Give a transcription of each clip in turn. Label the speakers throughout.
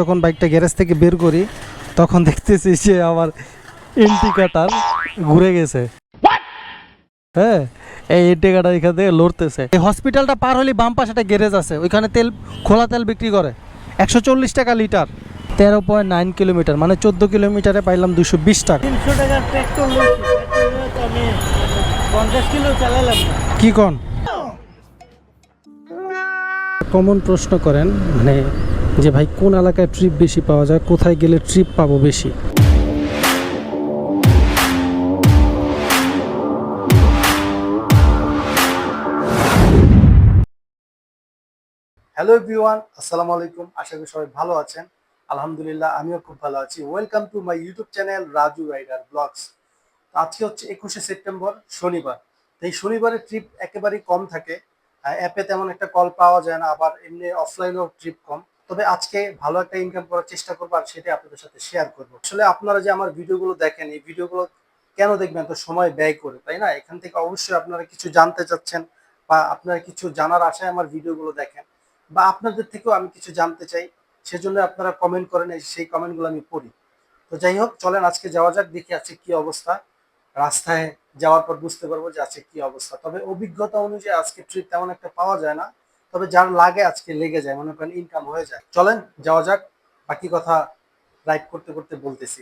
Speaker 1: যখন বাইকটা গ্যারেজ থেকে বের করি তখন দেখতেছি যে আমার ইন্ডিকেটার ঘুরে গেছে। হ্যাঁ এই ইন্ডিকেটার এখান থেকে লড়তেছে। এই হসপিটালটা পার হলে বাম পাশে একটা গ্যারেজ আছে ওইখানে তেল খোলা তেল বিক্রি করে। একশো চল্লিশ টাকা লিটার তেরো পয়েন্ট নাইন কিলোমিটার মানে চোদ্দ কিলোমিটারে পাইলাম দুশো বিশ টাকা।
Speaker 2: তিনশো টাকার ট্র্যাক্টর লইছি ট্র্যাক্টরে তো আমি পঞ্চাশ কিলো চালালাম।
Speaker 1: কি কন? কমন প্রশ্ন করেন মানে যে ভাই, কোন এলাকায় ট্রিপ বেশি পাওয়া যায়? কোথায় গেলে ট্রিপ পাবো বেশি?
Speaker 3: হ্যালো এভরিওয়ান আসসালামু আলাইকুম। আশা করি সবাই ভালো আছেন। আলহামদুলিল্লাহ, আমিও খুব ভালো আছি। Welcome to my YouTube channel Raju rider vlogs আজকে হচ্ছে একুশে সেপ্টেম্বর, শনিবার। এই শনিবারের ট্রিপ একেবারেই কম থাকে। অ্যাপে তেমন একটা কল পাওয়া যায় না, আবার এমনি অফলাইনেও ট্রিপ কম। তবে আজকে ভালো একটা ইনকাম করার চেষ্টা করব আর সেটাই আপনাদের সাথে শেয়ার করব। আসলে আপনারা যে আমার ভিডিওগুলো দেখেন, এই ভিডিওগুলো কেন দেখবেন? তো সময় ব্যয় করে, তাই না? এখান থেকে অবশ্যই আপনারা কিছু জানতে চাচ্ছেন বা আপনারা কিছু জানার আশায় আমার ভিডিওগুলো দেখেন বা আপনাদের থেকেও আমি কিছু জানতে চাই, সেজন্য আপনারা কমেন্ট করেন সেই কমেন্টগুলো আমি পড়ি। তো যাই হোক, চলেন আজকে যাওয়া যাক, দেখি আছে কি অবস্থা। রাস্তায় যাওয়ার পর বুঝতে পারব যে আছে কি অবস্থা। তবে অভিজ্ঞতা অনুযায়ী আজকে ট্রিপ তেমন একটা পাওয়া যায় না। তবে যার লাগে আজকে লেগে যায় মনে করেন ইনকাম হয়ে যায়। চলেন যাওয়া যাক বাকি কথা রাইড করতে করতে বলতেছি।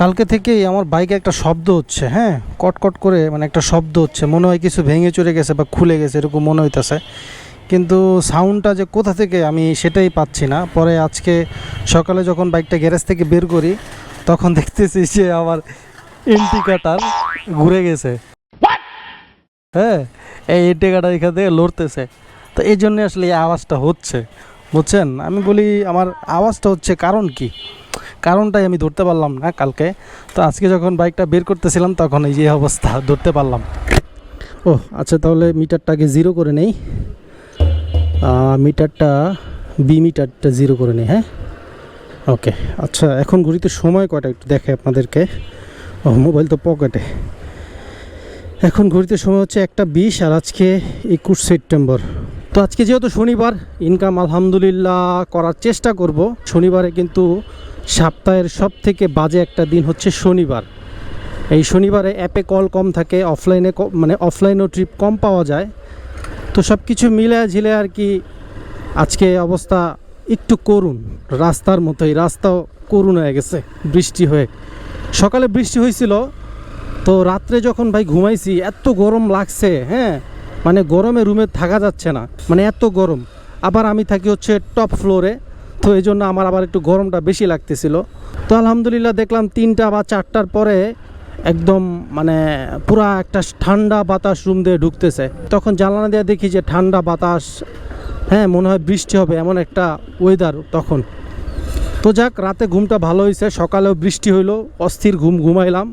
Speaker 1: কালকে থেকেই আমার বাইকে একটা শব্দ হচ্ছে হ্যাঁ? কটকট করে মানে একটা শব্দ হচ্ছে মনে হয় কিছু ভেঙে চড়ে গেছে বা খুলে গেছে এরকম মনে হইতেছে। কিন্তু সাউন্ডটা যে কোথা থেকে আমি সেটাই পাচ্ছি না। পরে আজকে সকালে যখন বাইকটা গ্যারেজ থেকে বের করি তখন দেখতেছি যে আমার ইন্ডিকেটার ঘুরে গেছে। হ্যাঁ এই ইন্ডিকেটার এখান থেকে লড়তেছে। তো এই জন্য আসলে এই আওয়াজটা হচ্ছে, বুঝছেন? আমি বলি, আমার আওয়াজটা হচ্ছে কারণ কি? কারণটাই আমি ধরতে পারলাম না কালকে। তো আজকে যখন বাইকটা বের করতেছিলাম, তখন এই যে অবস্থা, ধরতে পারলাম। ও আচ্ছা তাহলে মিটারটাকে জিরো করে নেই। মিটারটা, বি মিটারটা জিরো করে নেই হ্যাঁ? ওকে আচ্ছা এখন ঘড়িতে সময় কয়টা? একটু দেখে আপনাদেরকে। ও মোবাইল তো পকেটে। এখন ঘড়িতে সময় হচ্ছে একটা বিশ, আর আজকে একুশ সেপ্টেম্বর। তো আজকে যেহেতু শনিবার ইনকাম আলহামদুলিল্লাহ করার চেষ্টা করব। শনিবারে কিন্তু সপ্তাহের সব থেকে বাজে একটা দিন হচ্ছে শনিবার। এই শনিবারে অ্যাপে কল কম থাকে অফলাইনে মানে অফলাইনেও ট্রিপ কম পাওয়া যায়। তো সব কিছু মিলে ঝিলে আর কি আজকে অবস্থা একটু করুন রাস্তার মতোই, রাস্তাও করুণ হয়ে গেছে বৃষ্টি হয়ে। সকালে বৃষ্টি হয়েছিল, তো রাত্রে যখন ভাই ঘুমাইছি, এত গরম লাগছে হ্যাঁ? মানে গরমে রুমে থাকা যাচ্ছে না। মানে এত গরম। আবার আমি থাকি হচ্ছে টপ ফ্লোরে তো এই জন্য আমার আবার একটু গরমটা বেশি লাগতেছিল। তো আলহামদুলিল্লাহ দেখলাম তিনটা বা চারটার পরে একদম মানে পুরা একটা ঠান্ডা বাতাস রুম দিয়ে ঢুকতেছে। তখন জানালা দিয়ে দেখি যে ঠান্ডা বাতাস। হ্যাঁ মনে হয় বৃষ্টি হবে এমন একটা ওয়েদার তখন। তো যাক, রাতে ঘুমটা ভালো হয়েছে সকালেও বৃষ্টি হইল, অস্থির ঘুম ঘুমাইলাম।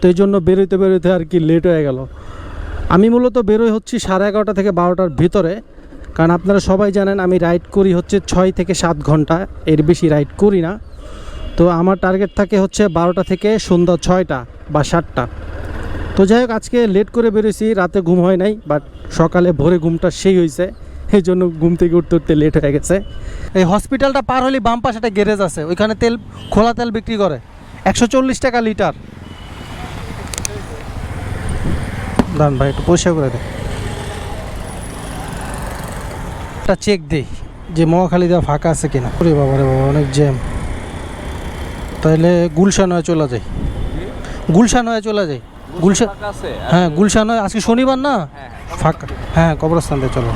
Speaker 1: তো এই জন্য বেরোতে বেরোতে আর কি লেট হয়ে গেল। আমি মূলত বেরোই হচ্ছি সাড়ে এগারোটা থেকে বারোটার ভিতরে। কারণ আপনারা সবাই জানেন আমি রাইড করি হচ্ছে ছয় থেকে সাত ঘণ্টা, এর বেশি রাইড করি না। তো আমার টার্গেট থাকে হচ্ছে বারোটা থেকে সন্ধ্যা ছয়টা বা সাতটা। তো যাই হোক, আজকে লেট করে বেরোছি রাতে ঘুম হয় নাই বাট সকালে ভোরে ঘুমটা সেই হয়েছে এই জন্য ঘুম থেকে উঠতে উঠতে লেট হয়ে গেছে। এই হসপিটালটা পার হলে বাম পাশে একটা গ্যারেজ আছে, ওইখানে তেল, খোলা তেল বিক্রি করে। একশো চল্লিশ টাকা লিটার। দান ভাই একটু পরিষ্কার করে দেয় একটা চেক দেই যে মহাখালী দেওয়া ফাঁকা আছে কিনা। ওরে বাবা রে বাবা অনেক জ্যাম তাহলে গুলশান হয়ে চলে যাই। গুলশান হয়ে চলে যাই। গুলশান হ্যাঁ গুলশান হয়ে আজকে শনিবার না? ফাঁকা। হ্যাঁ কবরস্থান দিয়ে চলো।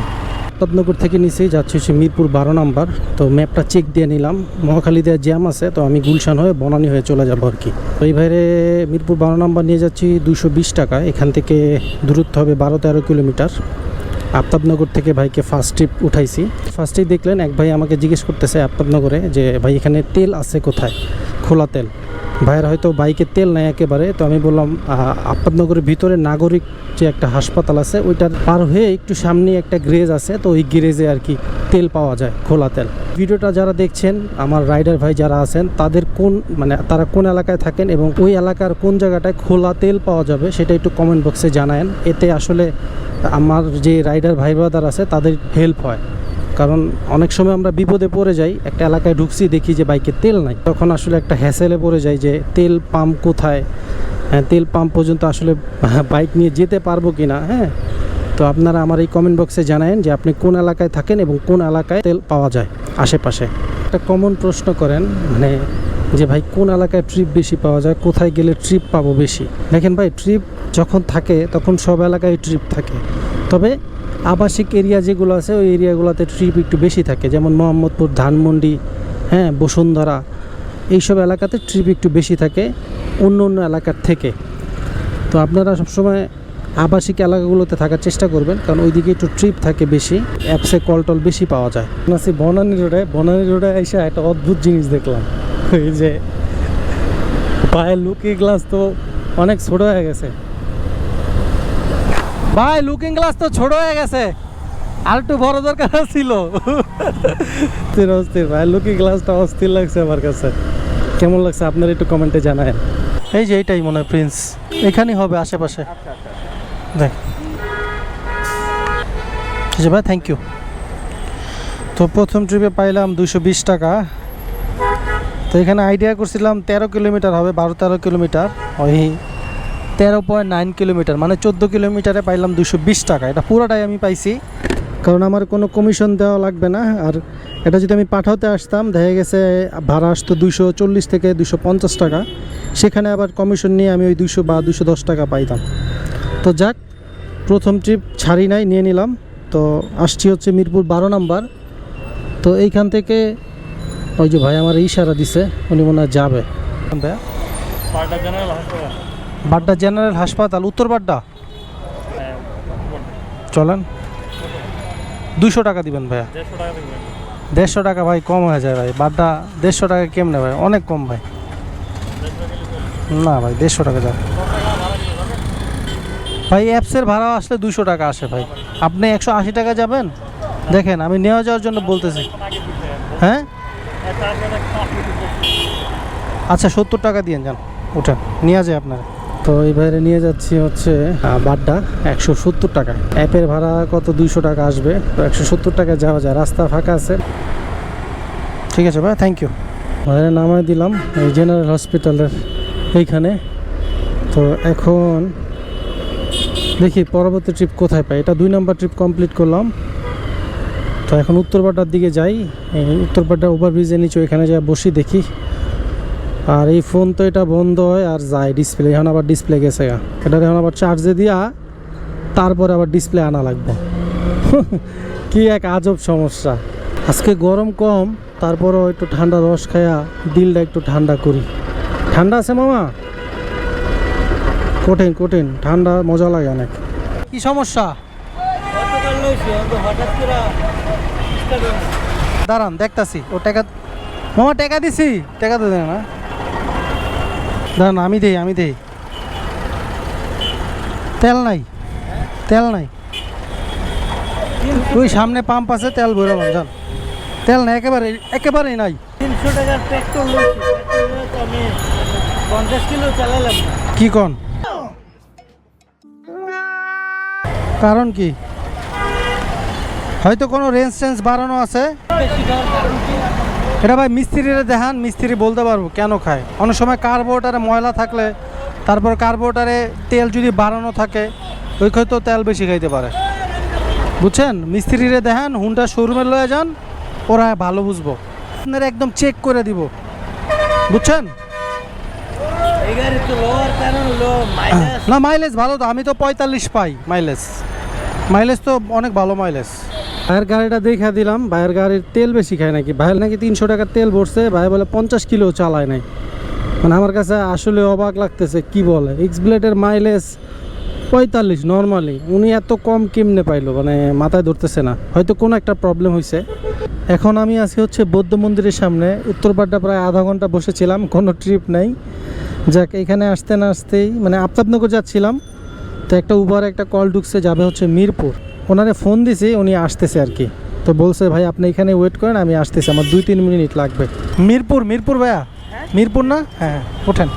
Speaker 1: প্রতাপনগর থেকে নিচেই যাচ্ছি হচ্ছে মিরপুর বারো নাম্বার। তো ম্যাপটা চেক দিয়ে নিলাম। মহাখালী দেওয়া জ্যাম আছে, তো আমি গুলশান হয়ে বনানি হয়ে চলে যাব আর কি। তো এই মিরপুর বারো নাম্বার নিয়ে যাচ্ছি দুশো বিশ টাকা। এখান থেকে দূরত্ব হবে বারো তেরো কিলোমিটার। আফতাবনগর থেকে ভাইকে ফার্স্ট ট্রিপ উঠাইছি। ফার্স্টেই দেখলেন, এক ভাই আমাকে জিজ্ঞেস করতেছে আফতাবনগরে যে, ভাই, এখানে তেল আছে কোথায়? খোলা তেল। ভাইয়ের হয়তো বাইকে তেল নেয় একেবারে, তো আমি বললাম আফতাবনগরের ভিতরে নাগরিক যে একটা হাসপাতাল আছে, ওইটার পার হয়ে একটু সামনে একটা গ্রেজ আছে, তো ওই গ্রেজে আর কি তেল পাওয়া যায়, খোলা তেল। ভিডিওটা যারা দেখছেন, আমার রাইডার ভাই যারা আছেন, তাদের কোন মানে তারা কোন এলাকায় থাকেন এবং ওই এলাকার কোন জায়গাটায় খোলা তেল পাওয়া যাবে, সেটা একটু কমেন্ট বক্সে জানায়েন। এতে আসলে আমার যে রাইডার ভাই ব্রাদার আছে, তাদের হেল্প হয়। কারণ অনেক সময় আমরা বিপদে পড়ে যাই, একটা এলাকায় ঢুকছি, দেখি যে বাইকে তেল নাই। তখন আসলে একটা হ্যাসেলে পড়ে যাই যে তেল পাম্প কোথায়? হ্যাঁ তেল পাম্প পর্যন্ত আসলে বাইক নিয়ে যেতে পারব কি না হ্যাঁ? তো আপনারা আমার এই কমেন্ট বক্সে জানায়েন যে আপনি কোন এলাকায় থাকেন এবং কোন এলাকায় তেল পাওয়া যায় আশেপাশে। একটা কমন প্রশ্ন করেন মানে যে ভাই, কোন এলাকায় ট্রিপ বেশি পাওয়া যায়? কোথায় গেলে ট্রিপ পাবো বেশি? দেখেন ভাই ট্রিপ যখন থাকে, তখন সব এলাকায় ট্রিপ থাকে। তবে আবাসিক এরিয়া যেগুলো আছে, ওই এরিয়াগুলোতে ট্রিপ একটু বেশি থাকে। যেমন মোহাম্মদপুর, ধানমন্ডি হ্যাঁ বসুন্ধরা, এইসব এলাকাতে ট্রিপ একটু বেশি থাকে অন্য অন্য এলাকার থেকে। তো আপনারা সবসময় আবাসিক এলাকাগুলোতে থাকার চেষ্টা করবেন, কারণ ওইদিকে একটু ট্রিপ থাকে বেশি, অ্যাপসে কল টল বেশি পাওয়া যায়। আছি বনানী রোডে বনানী রোডে এসে একটা অদ্ভুত জিনিস দেখলাম। ওই যে পায়ের লুকি গ্লাস তো অনেক ছোট হয়ে গেছে। ভাই লুকিং গ্লাস তো ছোট হয়ে গেছে। আর একটু বড় দরকার ছিল। অস্থির অস্থির ভাই লুকিং গ্লাসটা অস্থির লাগছে আমার কাছে। কেমন লাগছে? আপনার একটু কমেন্টে জানায় এই যে এইটাই মনে হয় প্রিন্স এখানেই হবে আশেপাশে। দেখ। ভাই থ্যাংক ইউ তো প্রথম ট্রিপে পাইলাম দুশো বিশ টাকা। তো এখানে আইডিয়া করছিলাম তেরো কিলোমিটার হবে বারো তেরো কিলোমিটার। ওই তেরো পয়েন্ট নাইন কিলোমিটার মানে চোদ্দ কিলোমিটারে পাইলাম দুশো বিশ টাকা। এটা পুরোটাই আমি পাইছি। কারণ আমার কোনো কমিশন দেওয়া লাগবে না। আর এটা যদি আমি পাঠাতে আসতাম, দেখা গেছে ভাড়া আসতো দুশো চল্লিশ থেকে দুশো পঞ্চাশ টাকা। সেখানে আবার কমিশন নিয়ে আমি ওই দুশো বা দুশো দশ টাকা পাইতাম। তো যাক, প্রথম ট্রিপ ছাড়ি নাই, নিয়ে নিলাম। তো আসছি হচ্ছে মিরপুর বারো নাম্বার। তো এইখান থেকে ওই যে ভাই আমার ইশারা দিছে, উনি মনে হয় যাবে। ভাইয়া বাড্ডা জেনারেল হাসপাতাল, উত্তর বাড্ডা? চলেন। দুশো টাকা দিবেন ভাইয়া।
Speaker 2: দেড়শো টাকা
Speaker 1: ভাই কম হয়ে যায় ভাই। বাড্ডা দেড়শো টাকা কেমনে ভাই? অনেক কম ভাই। না ভাই, দেড়শো টাকা যাবে। ভাই, অ্যাপসের ভাড়া আসলে দুশো টাকা আসে ভাই। আপনি একশো আশি টাকা যাবেন? দেখেন, আমি নেওয়া যাওয়ার জন্য বলতেছি। হ্যাঁ? আচ্ছা সত্তর টাকা দিয়ে যান। উঠেন নিয়ে যায় আপনারা। তো এই বাইরে নিয়ে যাচ্ছি হচ্ছে বাড্ডা একশো সত্তর টাকা অ্যাপের ভাড়া কত? দুইশো টাকা আসবে। তো একশো সত্তর টাকায় যাওয়া যায়। রাস্তা ফাঁকা আছে। ঠিক আছে ভাই থ্যাংক ইউ বাইরে নামায় দিলাম এই জেনারেল হসপিটালের এইখানে। তো এখন দেখি পরবর্তী ট্রিপ কোথায় পাই। এটা দুই নম্বর ট্রিপ কমপ্লিট করলাম। তো এখন উত্তরপাড্ডার দিকে যাই। উত্তরপাড্ডা ওভারব্রিজের নিচে ওইখানে যা বসি দেখি। আর এই ফোন তো এটা বন্ধ হয় আর যায় ডিসপ্লে এখন আবার ডিসপ্লে গেছে গা। এটা এখন আবার চার্জে দিয়া তারপরে আবার ডিসপ্লে আনা লাগবে। কি এক আজব সমস্যা। আজকে গরম কম, তারপরও একটু ঠান্ডা রস খায়া দিলটা একটু ঠান্ডা করি। ঠান্ডা আছে মামা? কঠিন কঠিন, ঠান্ডা মজা লাগে অনেক। কি সমস্যা। দাঁড়ান, দেখতাছি। ও টাকা মামা, টাকা দিছি? টাকা তো দেয় না। দাঁড়ান আমি দেই আমি দেই। তেল নাই তেল নাই। ওই সামনে পাম্প আছে তেল ভরে যান। তেল নাই একেবারে একেবারেই নাই।
Speaker 2: তিনশো টাকার পেট্রোল আমি পঞ্চাশ কিলো চালালাম
Speaker 1: কি কন? কারণ কি? হয়তো কোনো রেঞ্জ টেন্স বাড়ানো আছে
Speaker 2: বেশি খাওয়ার কারণ কি
Speaker 1: এটা ভাই মিস্ত্রিরা দেখান, মিস্ত্রি বলতে পারব কেন খায়। অনেক সময় কার্বোরেটারে ময়লা থাকলে, তারপর কার্বোরেটারে তেল যদি বাড়ানো থাকে, ওই হয়তো তেল বেশি খাইতে পারে। বুঝছেন? মিস্ত্রিরে দেখান, হুন্ডা শোরুমে লয়ে যান, ওরা ভালো বুঝব। আপনারা একদম চেক করে দিব। বুঝছেন? না মাইলেজ ভালো তো, আমি তো পঁয়তাল্লিশ পাই মাইলেজ মাইলেজ তো অনেক ভালো মাইলেজ ভাইয়ের গাড়িটা দেখা দিলাম, ভাইয়ের গাড়ির তেল বেশি খায় নাকি? ভাইয়ের নাকি তিনশো টাকার তেল ভরছে, ভাই বলে পঞ্চাশ কিলো চালায় নাই। মানে আমার কাছে আসলে অবাক লাগতেছে, কি বলে? এক্স ব্লেডের মাইলেজ পঁয়তাল্লিশ নর্মালি উনি এত কম কেমনে পাইলো? মানে মাথায় ধরতেছে না। হয়তো কোনো একটা প্রবলেম হয়েছে এখন আমি আছি হচ্ছে বৌদ্ধ মন্দিরের সামনে। উত্তরপাড্ডা প্রায় আধা ঘণ্টা বসেছিলাম, কোনো ট্রিপ নাই। যাক, এখানে আসতে না আসতেই মানে আফতাবনগর যাচ্ছিলাম, তো একটা উবার একটা কল ঢুকছে, যাবে হচ্ছে মিরপুর। ওনারে ফোন দিছি উনি আসতেছে আর কি তো বলছে ভাই আপনি এখানে ওয়েট করেন আমি আসতেছি আমার দুই তিন মিনিট লাগবে। মিরপুর মিরপুর ভাইয়া? মিরপুর না? হ্যাঁ হ্যাঁ ওঠেন।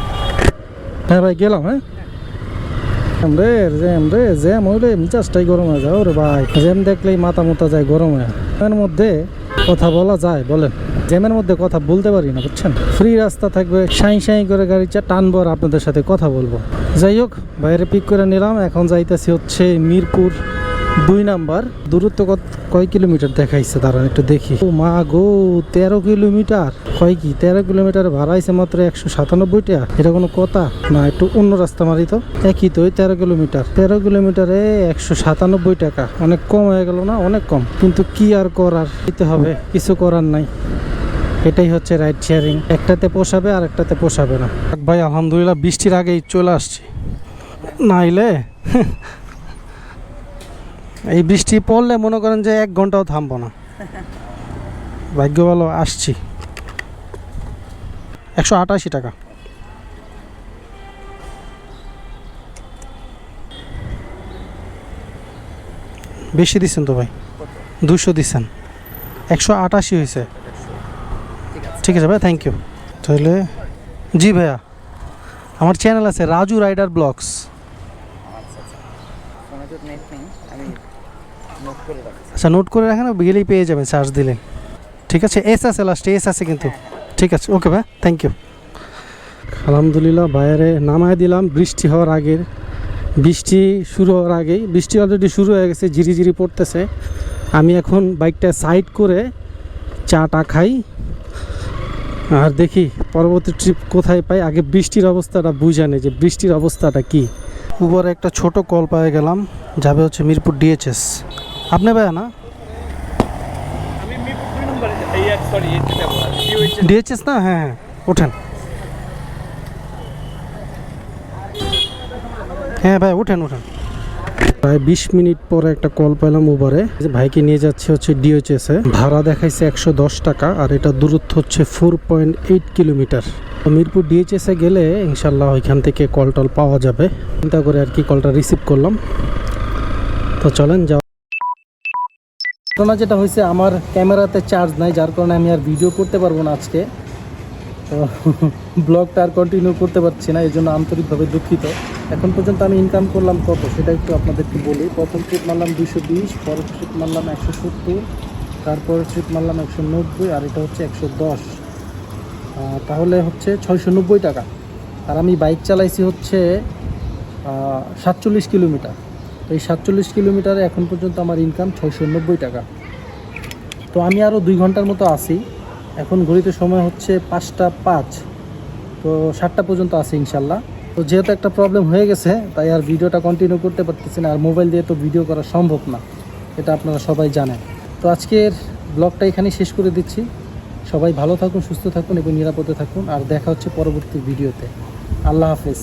Speaker 1: হ্যাঁ ভাই গেলাম হ্যাঁ। জ্যাম রে জ্যাম রে জ্যাম হইলে মিজাজটাই গরম হয়ে যায় ওরে ভাই। জ্যাম দেখলেই মাথা মোতা যায় গরম হয়ে জ্যামের মধ্যে কথা বলা যায় বলেন। জ্যামের মধ্যে কথা বলতে পারি না বুঝছেন? ফ্রি রাস্তা থাকবে সাই সাই করে গাড়ি চা টানবো আর আপনাদের সাথে কথা বলব। যাই হোক বাইরে পিক করে নিলাম এখন যাইতেছি হচ্ছে মিরপুর। দুই নাম্বার, দূরত্ব কত- কয় কিলোমিটার দেখাইছে? দাঁড়ান একটু দেখি। ও মা গো, তেরো কিলোমিটার? হয় কি, তেরো কিলোমিটার ভাড়া হয়েছে মাত্র একশো সাতানব্বই টাকা এটা কোনো কথা? না, একটু অন্য রাস্তা মারি তো। একই তো, ওই তেরো কিলোমিটার। তেরো কিলোমিটারে একশো সাতানব্বই টাকা। অনেক কম হয়ে গেল না? অনেক কম। কিন্তু কি আর করার? দিতে হবে। কিছু করার নাই। এটাই হচ্ছে রাইড শেয়ারিং একটাতে পোষাবে আর একটাতে পোষাবে না। ভাই, আলহামদুলিল্লাহ, বৃষ্টির আগেই চলে আসছি। নাইলে? এই বৃষ্টি পড়লে মনে করেন যে এক ঘন্টাও থামবো না। ভাগ্য ভালো আসছি। একশো আটাশি টাকা। বেশি দিচ্ছেন তো ভাই? দুশো দিচ্ছেন। একশো আটাশি হয়েছে। ঠিক আছে ভাই থ্যাংক ইউ তাহলে জি ভাইয়া আমার চ্যানেল আছে রাজু রাইডার ব্লগস। আচ্ছা নোট করে রাখেন গেলেই পেয়ে যাবেন চার্জ দিলে। ঠিক আছে? এস আছে লাস্টে এস আছে কিন্তু। ঠিক আছে ওকে ভাই থ্যাংক ইউ আলহামদুলিল্লাহ বাইরে নামায় দিলাম বৃষ্টি হওয়ার আগের। বৃষ্টি শুরু হওয়ার আগেই বৃষ্টি অলরেডি শুরু হয়ে গেছে ঝিরি ঝিরি পড়তেছে। আমি এখন বাইকটা সাইড করে চাটা খাই। আর দেখি পরবর্তী ট্রিপ কোথায় পাই? আগে বৃষ্টির অবস্থাটা বুঝে নেই যে বৃষ্টির অবস্থাটা কি। উপরে একটা ছোট কল পেয়ে গেলাম যাবে হচ্ছে মিরপুর ডিএচএস আপনি ভাইয়া না?
Speaker 2: আমি মিরপুর দুই নম্বরে এই সরি এতে যাব
Speaker 1: ডিএচএস না? হ্যাঁ হ্যাঁ ওঠেন। হ্যাঁ ভাই ওঠেন ওঠেন। প্রায় বিশ মিনিট পরে একটা কল পেলাম উবারে যে ভাইকে নিয়ে যাচ্ছে হচ্ছে ডিওএচএস এ। ভাড়া দেখাইছে একশো দশ টাকা আর এটা দূরত্ব হচ্ছে ফোর পয়েন্ট এইট কিলোমিটার তো মিরপুর ডিএচএস এ গেলে ইনশাল্লাহ ওইখান থেকে কল টল পাওয়া যাবে। চিন্তা করে আর কি কলটা রিসিভ করলাম। তো চলেন যাও ঘটনা যেটা হয়েছে, আমার ক্যামেরাতে চার্জ নাই, যার কারণে আমি আর ভিডিও করতে পারব না আজকে। তো ব্লগটা আর কন্টিনিউ করতে পারছি না এই জন্য আন্তরিকভাবে দুঃখিত। এখন পর্যন্ত আমি ইনকাম করলাম কত, সেটা একটু আপনাদেরকে বলি। প্রথম ট্রিপ মারলাম দুশো বিশ, পরের ট্রিপ মারলাম একশো সত্তর তারপরের ট্রিপ মারলাম একশো নব্বই, আর এটা হচ্ছে একশো দশ। তাহলে হচ্ছে ছয়শো নব্বই টাকা। আর আমি বাইক চালাইছি হচ্ছে সাতচল্লিশ কিলোমিটার। তো এই সাতচল্লিশ কিলোমিটারে এখন পর্যন্ত আমার ইনকাম ছয়শো নব্বই টাকা। তো আমি আরও দুই ঘণ্টার মতো আসি এখন ঘড়িতে সময় হচ্ছে পাঁচটা পাঁচ। তো সাতটা পর্যন্ত আসি ইনশাল্লাহ। তো যেহেতু একটা প্রবলেম হয়ে গেছে, তাই আর ভিডিওটা কন্টিনিউ করতে পারতেছি না, আর মোবাইল দিয়ে তো ভিডিও করা সম্ভব না। এটা আপনারা সবাই জানেন। তো আজকের ব্লগটা এখানেই শেষ করে দিচ্ছি। সবাই ভালো থাকুন, সুস্থ থাকুন এবং নিরাপদে থাকুন। আর দেখা হচ্ছে পরবর্তী ভিডিওতে আল্লাহ হাফেজ।